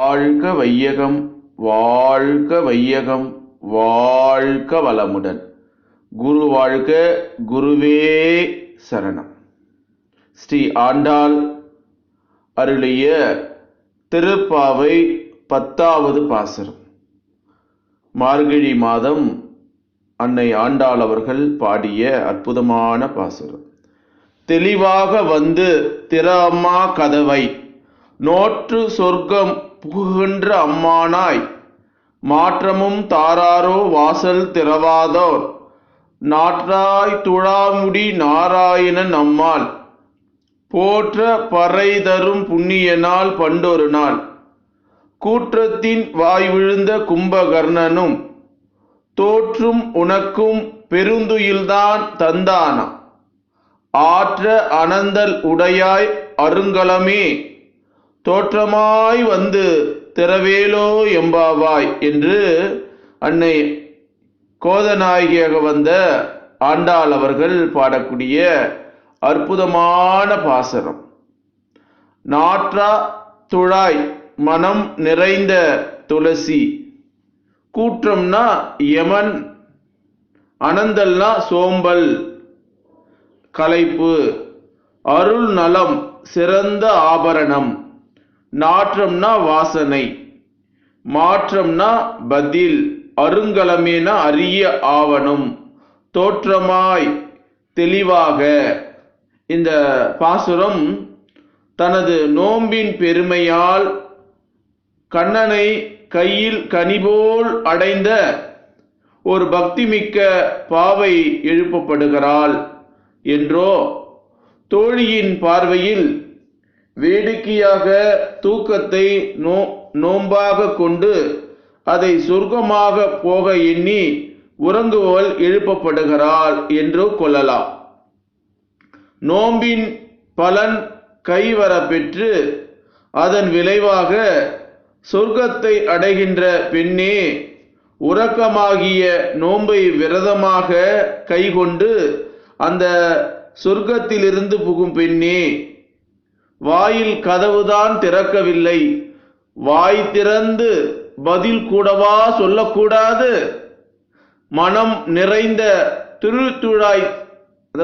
வாழ்க வையகம் வாழ்க வையகம் வாழ்க வளமுடன். குரு வாழ்க குருவே சரணம். ஸ்ரீ ஆண்டாள் அருளிய திருப்பாவை பத்தாவது பாசரம். மார்கழி மாதம் அன்னை ஆண்டாள் அவர்கள் பாடிய அற்புதமான பாசுரம். தெளிவாக வந்து திரம்மா கதவை நோற்று சொர்க்கம் புகுகின்ற அம்மானாய். மாற்றமும் தாராரோ வாசல் திறவாதோர். நாற்றாய் துழாமுடி நாராயணன் அம்மாள் போற்ற பறை தரும் புண்ணிய நாள் பண்டொரு நாள். கூற்றத்தின் வாய் விழுந்த கும்பகர்ணனும். தோற்றும் உனக்கும் பெருந்துயில்தான் தந்தானாம். ஆற்ற அனந்தல் உடையாய் அருங்கலமே. தோற்றமாய் வந்து திறவேலோ எம்பாவாய் என்று அன்னை கோதநாயகியாக வந்த ஆண்டாள் அவர்கள் பாடக்கூடிய அற்புதமான பாசரம் நாற்றா துழாய் மனம் நிறைந்த துளசி. கூற்றம்னா யமன் அனந்தல்னா சோம்பல் கலைப்பு அருள் நலம் சிறந்த ஆபரணம். நாற்றம்னா வாசனை. மாற்றம்னா பதில். அருங்கலமேன அரிய ஆவணம். தோற்றமாய் தெளிவாக. இந்த பாசுரம் தனது நோம்பின் பெருமையால் கண்ணனை கையில் கனிபோல் அடைந்த ஒரு பக்திமிக்க பாவை எழுப்பப்படுகிறாள் என்றோ தோழியின் பார்வையில் வேடிக்கையாக தூக்கத்தை நோ நோம்பாக கொண்டு அதை சொர்க்கமாக போக எண்ணி உறங்குவள் எழுப்பப்படுகிறாள் என்று கொள்ளலாம். நோம்பின் பலன் கைவர பெற்று அதன் விளைவாக சொர்க்கத்தை அடைகின்ற பெண்ணே உறக்கமாகிய நோன்பை விரதமாக கைகொண்டு அந்த சொர்க்கத்திலிருந்து புகும் பெண்ணே வாயில் கதவுதான் திறக்கவில்லை. வாய் திறந்து பதில் கூடவா சொல்லக்கூடாது? மனம் நிறைந்த திருத்துழாய்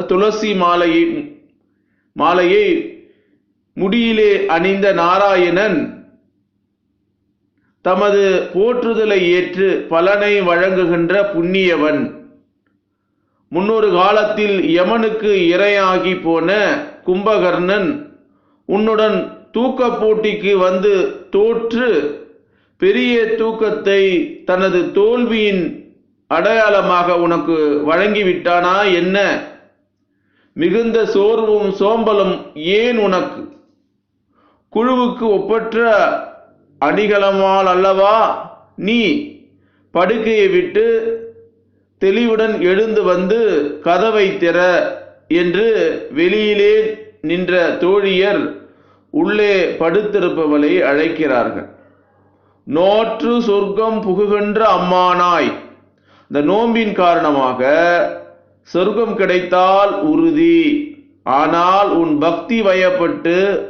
துளசி மாலையை மாலையை முடியிலே அணிந்த நாராயணன் தமது போற்றுதலை ஏற்று பலனை வழங்குகின்ற புண்ணியவன். முன்னொரு காலத்தில் யமனுக்கு இரையாகி போன கும்பகர்ணன் உன்னுடன் தூக்க போட்டிக்கு வந்து தோற்று பெரிய தூக்கத்தை தனது தோல்வியின் அடையாளமாக உனக்கு வழங்கிவிட்டானா என்ன? மிகுந்த சோர்வும் சோம்பலும் ஏன் உனக்கு? குழுவுக்கு ஒப்பற்ற அணிகலமால் அல்லவா? நீ படுக்கையை விட்டு தெளிவுடன் எழுந்து வந்து கதவை திற என்று வெளியிலே நின்ற தோழியர் உள்ளே படுத்திருப்பவளை அழைக்கிறார்கள். நோற்று சொர்க்கம் புகுகின்ற அம்மானாய். இந்த நோம்பின் காரணமாக சொர்க்கம் கிடைத்தால் உறுதி. ஆனால் உன் பக்தி வயப்பட்டு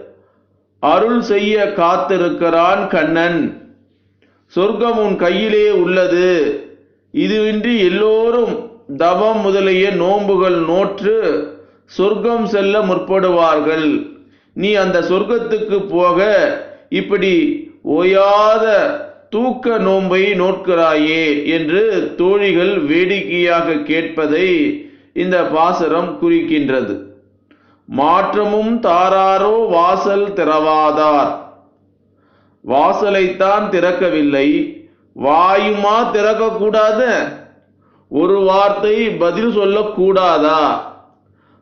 அருள் செய்ய காத்திருக்கிறான் கண்ணன். சொர்க்கம் உன் கையிலே உள்ளது. இதுவின்றி எல்லோரும் தவம் முதலிய நோன்புகள் நோற்று சொர்க்கம் செல்ல முற்படுவார்கள். நீ அந்த சொர்க்கத்துக்கு போக இப்படி ஓயாத தூக்க நோன்பை நோட்கிறாயே என்று தோழிகள் வேடிக்கையாக கேட்பதை இந்த பாசரம் குறிக்கின்றது. மாற்றமும் தாராரோ வாசல் திறவாதார். வாசலைத்தான் திறக்கவில்லை வாயுமா திறக்கக்கூடாத? ஒரு வார்த்தை பதில் சொல்லக்கூடாதா?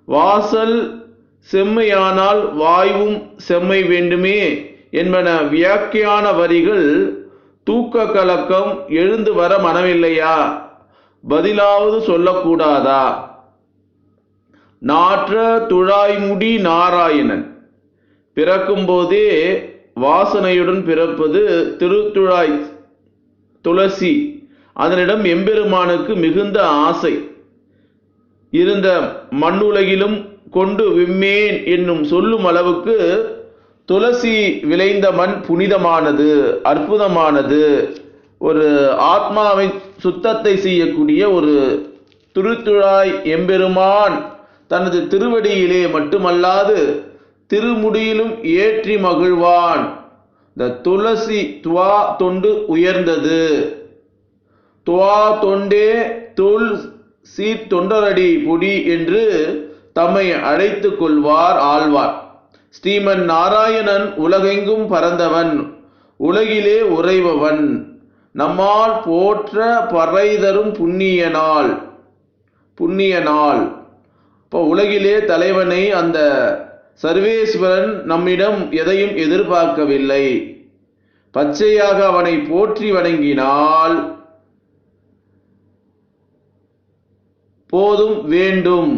வாசல் செம்மையானால் வாய்வும் செம்மை வேண்டுமே என்பன வியாக்கியான வரிகள் தூக்க கலக்கம் எழுந்து வர மனமில்லையா? பதிலாவது சொல்லக்கூடாதா? நாற்ற துழாய்முடி நாராயணன். பிறக்கும்போதே வாசனையுடன் பிறப்பது திருத்துழாய் துளசி. அதனிடம் எம்பெருமானுக்கு மிகுந்த ஆசை. இருந்த மண்ணுலகிலும் கொண்டு விம்மேன் என்னும் சொல்லும் அளவுக்கு துளசி விளைந்த மண் புனிதமானது அற்புதமானது. ஒரு ஆத்மாவை சுத்தத்தை செய்யக்கூடிய ஒரு திருத்துழாய் எம்பெருமான் தனது திருவடியிலே மட்டுமல்லாது திருமுடியிலும் ஏற்றி மகிழ்வான். இந்த துளசி துவா தொண்டு உயர்ந்தது. துவா தொண்டே துள் சீர்தொண்டரடி பொடி என்று தம்மை அழைத்து கொள்வார் ஆழ்வார். ஸ்ரீமன் நாராயணன் உலகெங்கும் பறந்தவன் உலகிலே உறைபவன் நம்மால் போற்ற பறை தரும் புண்ணிய நாள் புண்ணிய நாள் இப்போ உலகிலே தலைவனை அந்த சர்வேஸ்வரன் நம்மிடம் எதையும் எதிர்பார்க்கவில்லை. பச்சையாக அவனை போற்றி வணங்கினால் போதும் வேண்டும்.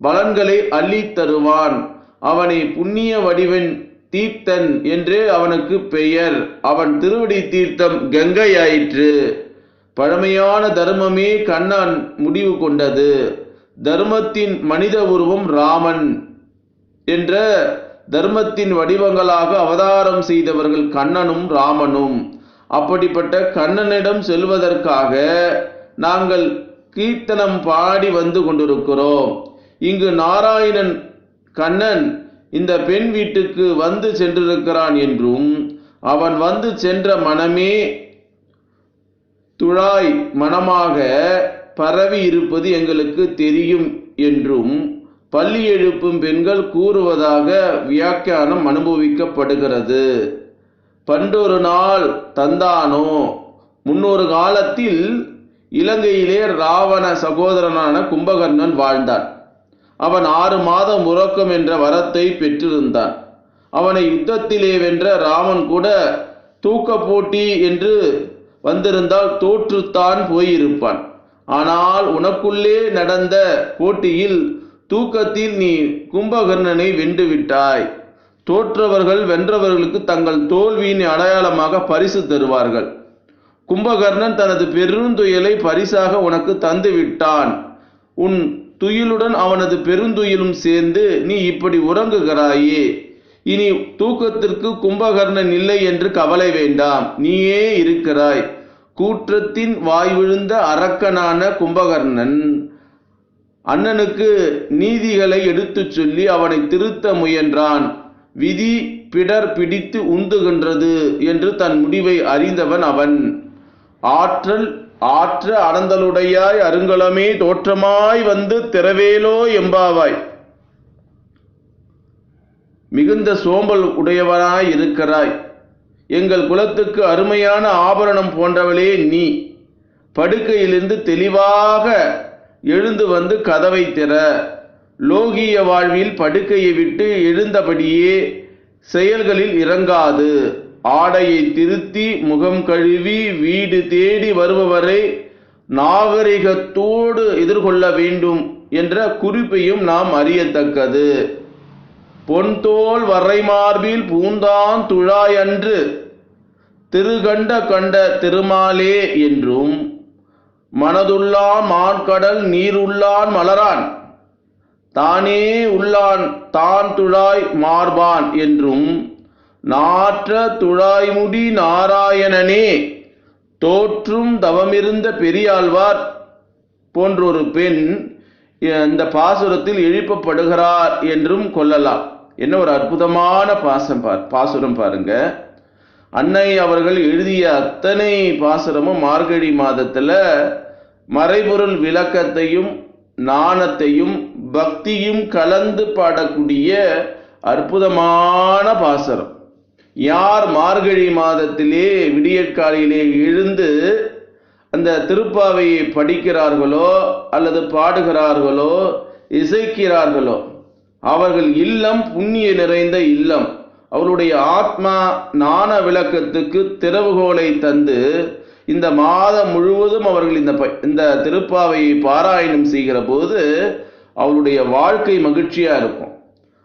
பலன்களை அள்ளி தருவான். அவனை புண்ணிய வடிவன் தீர்த்தன் என்றே அவனுக்கு பெயர். அவன் திருவடி தீர்த்தம் கங்கையாயிற்று. பழமையான தர்மமே கண்ணன் முடிவு கொண்டது. தர்மத்தின் மனித உருவம் ராமன் என்ற தர்மத்தின் வடிவங்களாக அவதாரம் செய்தவர்கள் கண்ணனும் ராமனும். அப்படிப்பட்ட கண்ணனிடம் செல்வதற்காக நாங்கள் கீர்த்தனம் பாடி வந்து கொண்டிருக்கிறோம். இங்கு நாராயணன் கண்ணன் இந்த பெண் வீட்டுக்கு வந்து சென்றிருக்கிறான் என்றும் அவன் வந்து சென்ற மனமே துழாய் மனமாக பரவி இருப்பது எங்களுக்கு தெரியும் என்றும் பள்ளி எழுப்பும் பெண்கள் கூறுவதாக வியாக்கியானம் அனுபவிக்கப்படுகிறது. பண்டொரு நாள் தந்தானோ? முன்னொரு காலத்தில் இலங்கையிலே ராவண சகோதரனான கும்பகர்ணன் வாழ்ந்தான். அவன் ஆறு மாதம் உறக்கம் என்ற வரத்தை பெற்றிருந்தான். அவனை யுத்தத்திலே வென்ற ராமன் கூட தூக்க போட்டி என்று வந்திருந்தால் தோற்றுத்தான் போயிருப்பான். ஆனால் உனக்குள்ளே நடந்த போட்டியில் தூக்கத்தில் நீ கும்பகர்ணனை வென்று விட்டாய் தோற்றவர்கள் வென்றவர்களுக்கு தங்கள் தோல்வியின் அடையாளமாக பரிசு தருவார்கள். கும்பகர்ணன் தனது பெருந்துயலை பரிசாக உனக்கு தந்து விட்டான் உன் துயிலுடன் அவனது பெருந்துயிலும் சேர்ந்து நீ இப்படி உறங்குகிறாயே. இனி தூக்கத்திற்கு கும்பகர்ணன் இல்லை என்று கவலை வேண்டாம். நீயே இருக்கிறாய். கூற்றத்தின் வாய் விழுந்த அரக்கனான கும்பகர்ணன் அண்ணனுக்கு நீதிகளை எடுத்துச் சொல்லி அவனை திருத்த முயன்றான். விதி பிடர் பிடித்து உந்துகின்றது என்று தன் முடிவை அறிந்தவன் அவன். ஆற்றல் ஆற்ற அனந்தலுடையாய் அருங்கலமே தோற்றமாய் வந்து திறவேலோ எம்பாவாய். மிகுந்த சோம்பல் உடையவனாய் இருக்கிறாய். எங்கள் குலத்துக்கு அருமையான ஆபரணம் போன்றவளே நீ. படுக்கையிலிருந்து தெளிவாக எழுந்து வந்து கதவை திற. லோகிய வாழ்வில் படுக்கையை விட்டு எழுந்தபடியே செயல்களில் இறங்காது. ஆடையை திருத்தி முகம் கழுவி வீடு தேடி வருபவரை நாகரிகத்தோடு எதிர்கொள்ள வேண்டும் என்ற குறிப்பையும் நாம் அறியத்தக்கது. பொன்தோல் வரைமார்பில் பூந்தான் துழாயன்று திருகண்ட கண்ட திருமாலே என்றும் மனதுள்ளான் மான்கடல் நீருள்ளான் மலரான் தானே உள்ளான் தான் துழாய் மார்பான் என்றும் நாற்ற துழாய்முடி நாராயணனே தோற்றும் தவமிருந்த பெரியாழ்வார் போன்றொரு பெண் இந்த பாசுரத்தில் எழுப்பப்படுகிறார் என்றும் கொள்ளலாம். என்ன ஒரு அற்புதமான பாசம் பார் பாசுரம் பாருங்க. அன்னை அவர்கள் எழுதிய அத்தனை பாசுரமும் மார்கழி மாதத்தில் மறைபொருள் விளக்கத்தையும் நாணத்தையும் பக்தியும் கலந்து பாடக்கூடிய அற்புதமான பாசுரம். யார் மார்கழி மாதத்திலே விடியற்காலையிலே எழுந்து அந்த திருப்பாவையை படிக்கிறார்களோ அல்லது பாடுகிறார்களோ இசைக்கிறார்களோ அவர்கள் இல்லம் புண்ணிய நிறைந்த இல்லம். அவருடைய ஆத்மா ஞான விளக்கத்துக்கு திறவுகோலை தந்து இந்த மாதம் முழுவதும் அவர்கள் இந்த ப- இந்த திருப்பாவையை பாராயணம் செய்கிற போது அவருடைய வாழ்க்கை மகிழ்ச்சியாக இருக்கும்.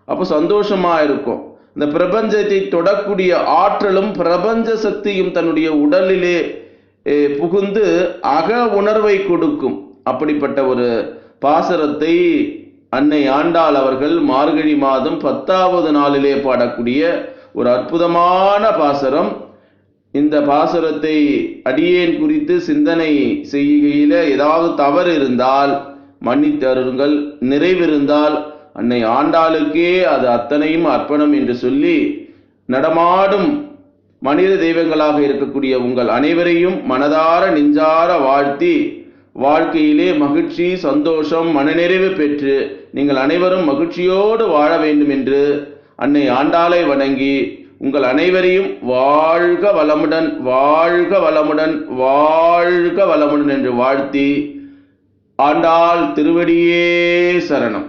அப்போ சந்தோஷமாக இருக்கும். இந்த பிரபஞ்சத்தை தொடக்கூடிய ஆற்றலும் பிரபஞ்ச சக்தியும் தன்னுடைய உடலிலே புகுந்து அக உணர்வை கொடுக்கும். அப்படிப்பட்ட ஒரு பாசரத்தை அன்னை ஆண்டாள் அவர்கள் மார்கழி மாதம் பத்தாவது நாளிலே பாடக்கூடிய ஒரு அற்புதமான பாசரம். இந்த பாசுரத்தை அடியேன் குறித்து சிந்தனை செய்கையில் ஏதாவது தவறு இருந்தால் மன்னித்தருங்கள் நிறைவிருந்தால் அன்னை ஆண்டாளுக்கே அது அத்தனையும் அர்ப்பணம் என்று சொல்லி நடமாடும் மனித தெய்வங்களாக இருக்கக்கூடிய உங்கள் அனைவரையும் மனதார நெஞ்சார வாழ்த்தி வாழ்க்கையிலே மகிழ்ச்சி சந்தோஷம் மனநிறைவு பெற்று நீங்கள் அனைவரும் மகிழ்ச்சியோடு வாழ வேண்டும் என்று அன்னை ஆண்டாளை வணங்கி உங்கள் அனைவரையும் வாழ்க வளமுடன் வாழ்க வளமுடன் வாழ்க வளமுடன் என்று வாழ்த்தி ஆண்டாள் திருவடியே சரணம்.